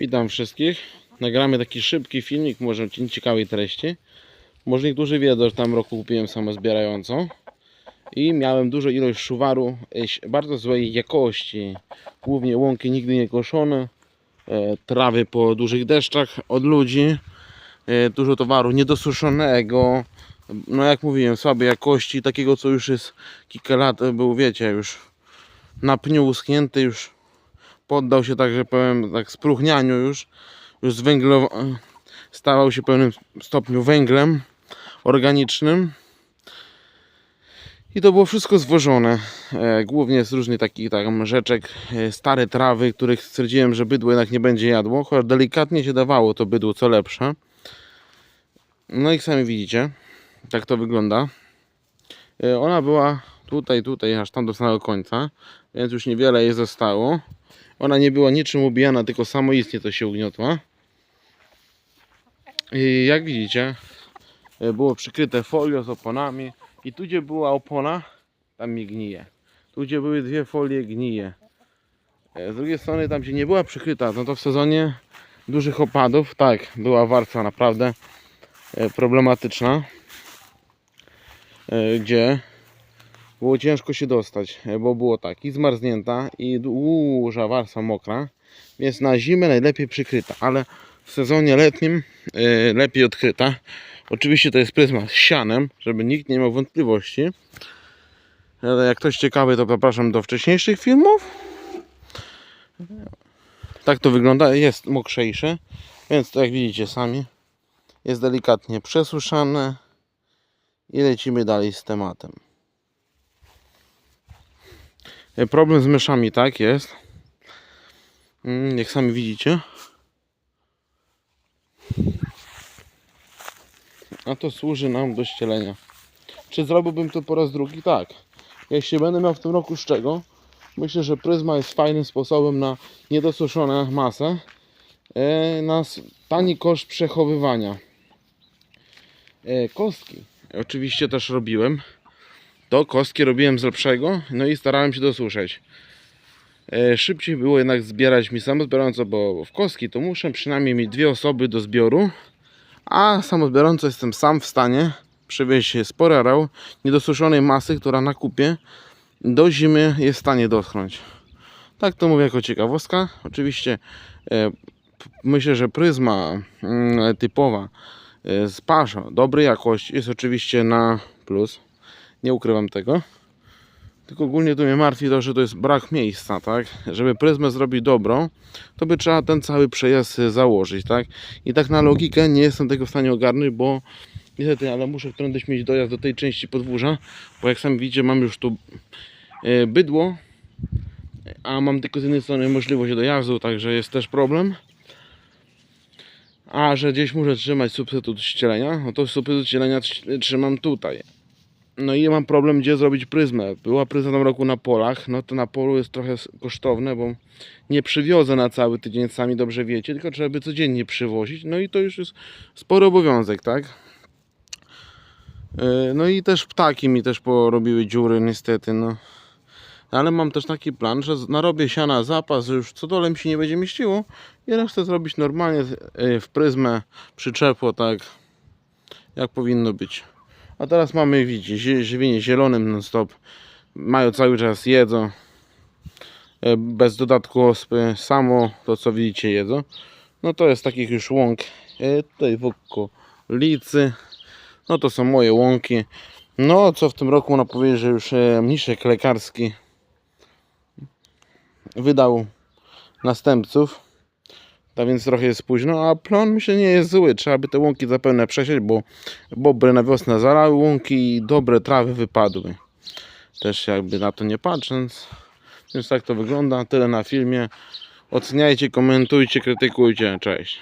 Witam wszystkich. Nagramy taki szybki filmik, może ciekawej treści. Może niektórzy wiedzą, że tam roku kupiłem samozbierającą i miałem dużą ilość szuwaru bardzo złej jakości. Głównie łąki nigdy nie koszone, e, trawy po dużych deszczach od ludzi, e, dużo towaru niedosuszonego. No jak mówiłem, słabej jakości, takiego co już jest kilka lat e, był, wiecie, już na pniu uschnięty, już poddał się tak, że powiem, tak spróchnianiu już, już z węglo, stawał się w pewnym stopniu węglem organicznym. I to było wszystko zwożone, e, głównie z różnych takich tam rzeczek, e, stare trawy, których stwierdziłem, że bydło jednak nie będzie jadło, chociaż delikatnie się dawało to bydło co lepsze. No i sami widzicie, tak to wygląda. E, ona była tutaj, tutaj, aż tam do samego końca, więc już niewiele jej zostało. Ona nie była niczym ubijana, tylko samoistnie to się ugniotła. I jak widzicie, e, było przykryte folią z oponami i tu gdzie była opona, tam mi gnije. Tu gdzie były dwie folie, gnije. E, Z drugiej strony tam gdzie nie była przykryta, no to w sezonie dużych opadów, tak, była warstwa naprawdę e, problematyczna. Gdzie było ciężko się dostać, e, bo było tak i zmarznięta i duża warstwa mokra, więc na zimę najlepiej przykryta, ale w sezonie letnim e, lepiej odkryta. Oczywiście to jest pryzma z sianem, żeby nikt nie miał wątpliwości. Ale jak ktoś ciekawy, to zapraszam do wcześniejszych filmów. Tak to wygląda, jest mokrzejsze, więc tak jak widzicie sami, jest delikatnie przesuszane i lecimy dalej z tematem. E, Problem z myszami, tak jest. Mm, Jak sami widzicie. A to służy nam do ścielenia. Czy zrobiłbym to po raz drugi? Tak. Jeśli będę miał w tym roku z czego, myślę, że pryzma jest fajnym sposobem na niedosuszone masę. e, Na tani koszt przechowywania. E, Kostki. Oczywiście też robiłem. To kostki robiłem z lepszego, no i starałem się dosuszać. E, Szybciej było jednak zbierać mi samozbierająco, bo w kostki to muszę przynajmniej mieć dwie osoby do zbioru, a samozbierająco jestem sam w stanie przywieźć spory areał niedosuszonej masy, która na kupie do zimy jest w stanie doschnąć. Tak to mówię jako ciekawostka. Oczywiście e, myślę, że pryzma mm, typowa e, z pasza dobrej jakości jest oczywiście na plus. Nie ukrywam tego. Tylko ogólnie to mnie martwi to, że to jest brak miejsca, tak? Żeby pryzmę zrobić dobrą, to by trzeba ten cały przejazd założyć, tak? I tak na logikę nie jestem tego w stanie ogarnąć, bo niestety, ale muszę którędyś mieć dojazd do tej części podwórza, bo jak sami widzicie, mam już tu y, bydło, a mam tylko z jednej strony możliwość dojazdu, także jest też problem. A że gdzieś muszę trzymać substytut ścielenia, no to substytut ścielenia trz- trzymam tutaj. No i mam problem, gdzie zrobić pryzmę. Była pryzma w tym roku na polach, no to na polu jest trochę kosztowne, bo nie przywiozę na cały tydzień, sami dobrze wiecie, tylko trzeba by codziennie przywozić, no i to już jest spory obowiązek, tak? Yy, No i też ptaki mi też porobiły dziury niestety, no. Ale mam też taki plan, że narobię siana zapas, już co dole mi się nie będzie mieściło i resztę zrobić normalnie yy, w pryzmę, przyczepło, tak jak powinno być. A teraz mamy, widzicie, żywienie zielonym non stop. Mają cały czas jedzą. E, Bez dodatku ospy. Samo to co widzicie jedzą. No to jest takich już łąk. e, Tutaj w okolicy. No to są moje łąki. No co w tym roku można powiedzieć, że już e, mniszek lekarski wydał następców. Tak więc trochę jest późno, a plon myślę nie jest zły. Trzeba by te łąki zapewne przesieć, bo bobry na wiosnę zalały łąki i dobre trawy wypadły. Też jakby na to nie patrząc. Więc tak to wygląda. Tyle na filmie. Oceniajcie, komentujcie, krytykujcie. Cześć.